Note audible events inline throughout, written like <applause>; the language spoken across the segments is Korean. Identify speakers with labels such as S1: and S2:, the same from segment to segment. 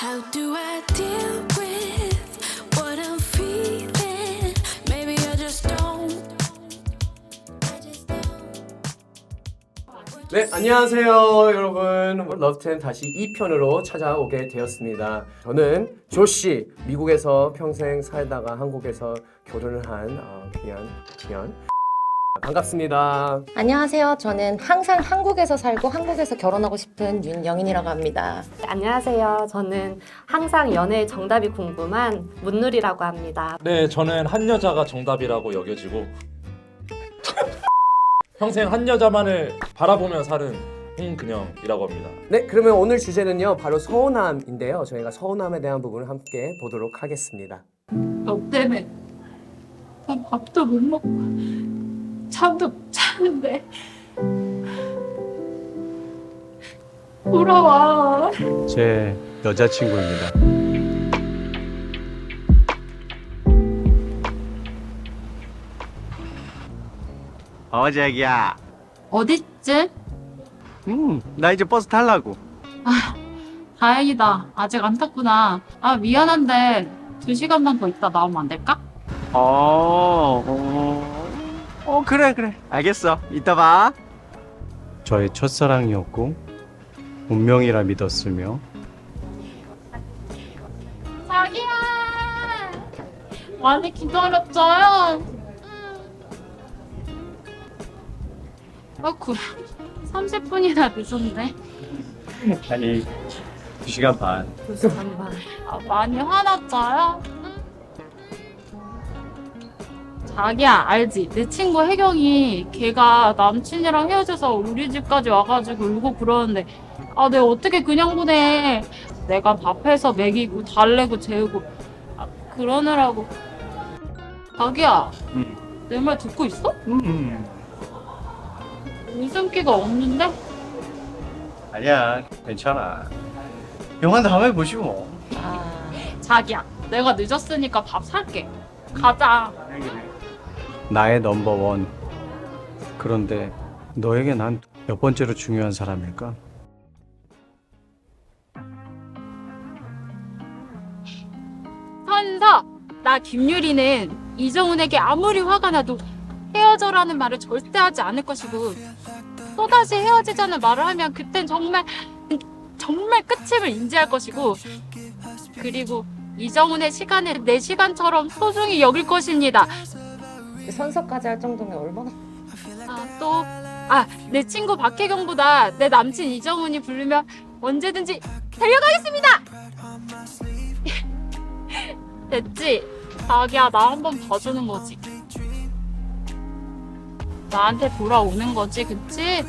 S1: How do I deal with what I'm feeling? Maybe I just don't.
S2: 네, 안녕하세요, 여러분. 러브텐 다시 2편으로 찾아오게 되었습니다. 저는 조씨, 미국에서 평생 살다가 한국에서 결혼을 한 어, 귀한, 귀한. 반갑습니다.
S3: 안녕하세요. 저는 항상 한국에서 살고 한국에서 결혼하고 싶은 윤영인이라고 합니다.
S4: 안녕하세요. 저는 항상 연애의 정답이 궁금한 문누리라고 합니다.
S5: 네, 저는 한 여자가 정답이라고 여겨지고 <laughs> 평생 한 여자만을 바라보며 사는 홍근영이라고 합니다.
S2: 네, 그러면 오늘 주제는요, 바로 서운함인데요. 저희가 서운함에 대한 부분을 함께 보도록 하겠습니다.
S6: 너 때문에 난 밥도 못 먹고 잠도 못 자는데 돌아와
S7: 제 여자친구입니다. 어 자기야.
S6: 어딨지?
S7: 음, 나 이제 버스 탈라고.
S6: 다행이다 아직 안 탔구나 아 미안한데 두 시간만 더 있다 나오면 안 될까?
S7: 어, 어, 어 그래 그래. 알겠어. 이따 봐. 저의 첫사랑이었고 운명이라 믿었으며
S6: 자기야 많이 기다렸어요 아구 30분이나 늦었네
S7: 아니 두 시간 반.
S6: 아, 많이 화났어요? 자기야 알지? 내 친구 혜경이 걔가 남친이랑 헤어져서 우리 집까지 와가지고 울고 그러는데 아 내가 어떻게 그냥 보내 내가 밥해서 먹이고 달래고 재우고 아, 그러느라고 자기야
S7: 음.
S6: 내말 듣고 있어?
S7: 음.
S6: 웃음기가 없는데?
S7: 아니야 괜찮아. 영화 다음에 보시고. 뭐.
S3: 아,
S6: 자기야 내가 늦었으니까 밥 살게 가자
S7: 나의 넘버원. 그런데 너에게 난 몇 번째로 중요한 사람일까?
S6: 선서 나 김유리는 이정훈에게 아무리 화가 나도 헤어져라는 말을 절대 하지 않을 것이고 또다시 헤어지자는 말을 하면 그땐 정말 정말 끝임을 인지할 것이고 그리고 이정훈의 시간을 내 시간처럼 소중히 여길 것입니다.
S3: 선서까지 할 정도면 얼마나
S6: 아, 또, 아, 내 친구 박혜경보다 내 남친 이정훈이 부르면 언제든지 달려가겠습니다! <laughs> 됐지? 자기야, 나 한 번 봐주는 거지. 나한테 돌아오는 거지, 그치?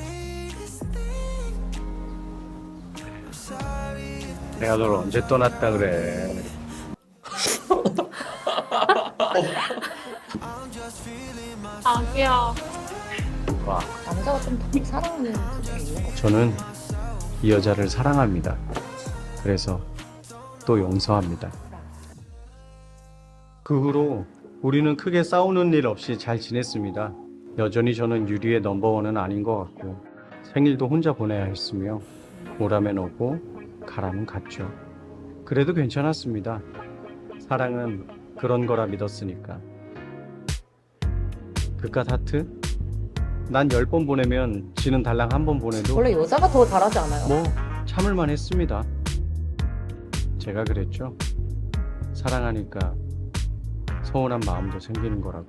S7: 내가 널 언제 떠났다 그래. <laughs>
S6: 자기야.
S7: 와,
S3: 남자가 좀 더 사랑하는 부분이 있는 것
S7: 저는 이 여자를 사랑합니다. 그래서 또 용서합니다. 그 후로 우리는 크게 싸우는 일 없이 잘 지냈습니다. 여전히 저는 유리의 넘버원은 아닌 것 같고 생일도 혼자 보내야 했으며 오라면 오고 가라면 갔죠. 그래도 괜찮았습니다. 사랑은 그런 거라 믿었으니까. 그깟 하트? 난열번 보내면 지는 달랑 한 번 보내도
S3: 원래 여자가 더 잘하지 않아요?
S7: 뭐 참을만 했습니다. 제가 그랬죠. 사랑하니까 서운한 마음도 생기는 거라고.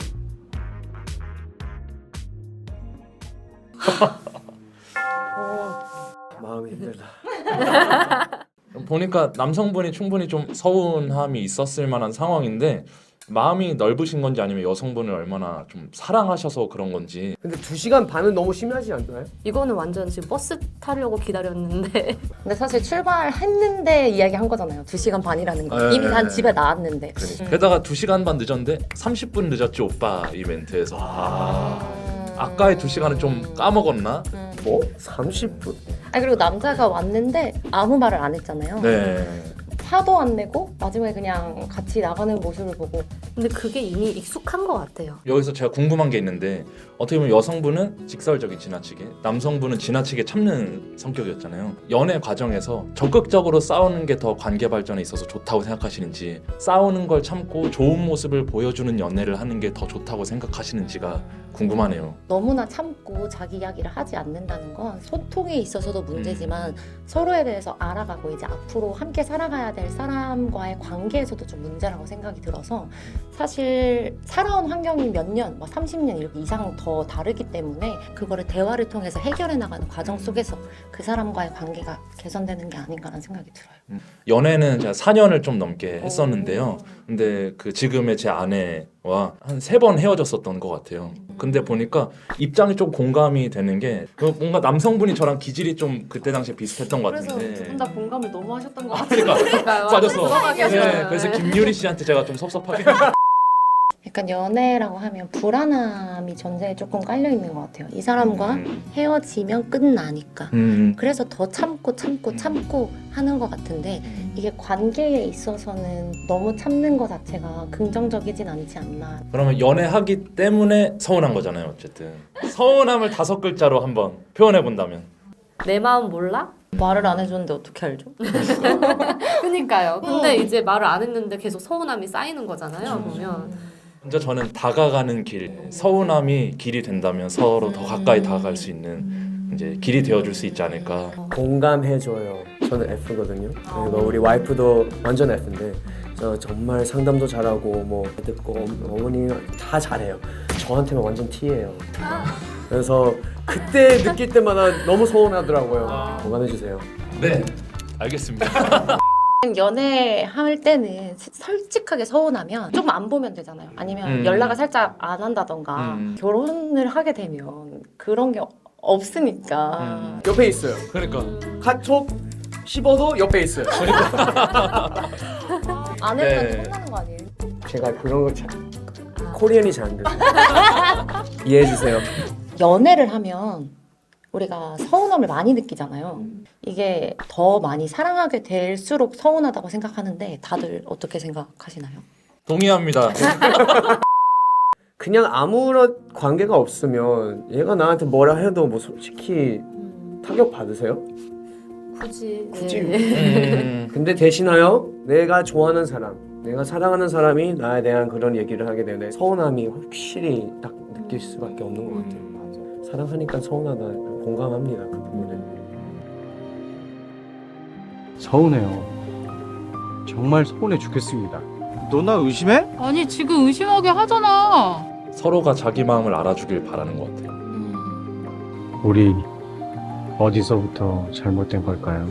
S7: <laughs>
S2: 마음이 힘들다. <laughs>
S5: 보니까 남성분이 충분히 좀 서운함이 있었을 만한 상황인데 마음이 넓으신 건지 아니면 여성분을 얼마나 좀 사랑하셔서 그런 건지
S2: 근데 두 시간 반은 너무 심하지 않나요?
S4: 이거는 완전 지금 버스 타려고 기다렸는데 <laughs>
S3: 근데 사실 출발했는데 이야기한 거잖아요. 2시간 반이라는 거.
S5: 네.
S3: 이미 난 집에 나왔는데.
S5: 게다가 2시간 반 늦었는데 30분 늦었지 오빠 이 멘트에서 아,
S3: 음.
S5: 아까의 2시간은 좀 까먹었나?
S3: 음.
S2: 뭐? 30분?
S3: 아니 그리고 남자가 왔는데 아무 말을 안 했잖아요.
S5: 네
S3: 화도 안 내고 마지막에 그냥 같이 나가는 모습을 보고.
S4: 근데 그게 이미 익숙한 것 같아요.
S5: 여기서 제가 궁금한 게 있는데 어떻게 보면 여성분은 직설적인 지나치게 남성분은 지나치게 참는 성격이었잖아요. 연애 과정에서 적극적으로 싸우는 게 더 관계 발전에 있어서 좋다고 생각하시는지 싸우는 걸 참고 좋은 모습을 보여주는 연애를 하는 게 더 좋다고 생각하시는지가 궁금하네요.
S3: 너무나 참고 자기 이야기를 하지 않는다는 건 소통에 있어서도 문제지만 서로에 대해서 알아가고 이제 앞으로 함께 살아가야 될 사람과의 관계에서도 좀 문제라고 생각이 들어서 사실 살아온 환경이 몇 년, 뭐 30년 이렇게 이상 더 다르기 때문에 그거를 대화를 통해서 해결해 나가는 과정 속에서 그 사람과의 관계가 개선되는 게 아닌가라는 생각이 들어요.
S5: 연애는 제가 4년을 좀 넘게 했었는데요 근데 그 지금의 제 아내와 한 세 번 헤어졌었던 것 같아요. 근데 보니까 입장이 좀 공감이 되는 게그 뭔가 남성분이 저랑 기질이 좀 그때 당시에 비슷했던 것
S4: 그래서
S5: 같은데.
S4: 두분다 공감을 너무 하셨던 것
S5: 그러니까
S4: 같아요.
S5: 빠졌어. <laughs>
S4: 들어가
S5: 네. 그래서
S4: 네.
S5: 김유리 씨한테 제가 좀 섭섭하게. <laughs>
S3: 약간 연애라고 하면 불안함이 전제에 조금 깔려 있는 것 같아요. 이 사람과
S5: 음.
S3: 헤어지면 끝나니까.
S5: 음.
S3: 그래서 더 참고 참고 참고 하는 것 같은데 이게 관계에 있어서는 너무 참는 것 자체가 긍정적이진 않지 않나.
S5: 그러면 연애하기 때문에 서운한 거잖아요, 어쨌든. 서운함을 다섯 글자로 한번 표현해 본다면.
S4: 내 마음 몰라?
S3: 말을 안 해줬는데 어떻게 알죠? <laughs>
S4: 그니까요. 근데 이제 말을 안 했는데 계속 서운함이 쌓이는 거잖아요. 보면.
S5: 진짜 저는 다가가는 길, 서운함이 길이 된다면 서로 더 가까이 다가갈 수 있는 이제 길이 되어줄 수 있지 않을까.
S2: 공감해줘요. 저는 F거든요. 그리고 우리 와이프도 완전 F인데 저 정말 상담도 잘하고 뭐 듣고 어머니 다 잘해요. 저한테는 완전 T예요. 그래서 그때 느낄 때마다 너무 서운하더라고요. 공감해주세요.
S5: 네, 알겠습니다. <laughs>
S3: 연애할 때는 시- 솔직하게 서운하면 조금 안 보면 되잖아요. 아니면
S5: 음.
S3: 연락을 살짝 안 한다던가
S5: 음.
S3: 결혼을 하게 되면 그런 게 없으니까
S5: 음.
S2: 옆에 있어요.
S5: 그러니까
S2: 카톡 씹어도 옆에 있어요. <laughs>
S3: 아내들한테
S5: 네.
S3: 혼나는 거 아니에요?
S2: 제가 그런 걸 잘, 코리안이 잘 안 돼요. <laughs> 이해해 주세요.
S3: 연애를 하면 우리가 서운함을 많이 느끼잖아요. 이게 더 많이 사랑하게 될수록 서운하다고 생각하는데 다들 어떻게 생각하시나요?
S5: 동의합니다. <laughs>
S2: 그냥 아무런 관계가 없으면 얘가 나한테 뭐라 해도 뭐 솔직히 타격 받으세요?
S4: 굳이.
S2: 굳이.
S4: 네.
S5: 음, <laughs>
S2: 근데 대신하여 내가 좋아하는 사람, 내가 사랑하는 사람이 나에 대한 그런 얘기를 하게 되면 서운함이 확실히 딱 느낄 수밖에 없는 것 같아요. 사랑하니까 서운하다 공감합니다 그 부분에.
S7: 서운해요. 정말 서운해 죽겠습니다. 너 나 의심해?
S6: 아니 지금 의심하게 하잖아.
S5: 서로가 자기 마음을 알아주길 바라는 것 같아요.
S7: 우리 어디서부터 잘못된 걸까요?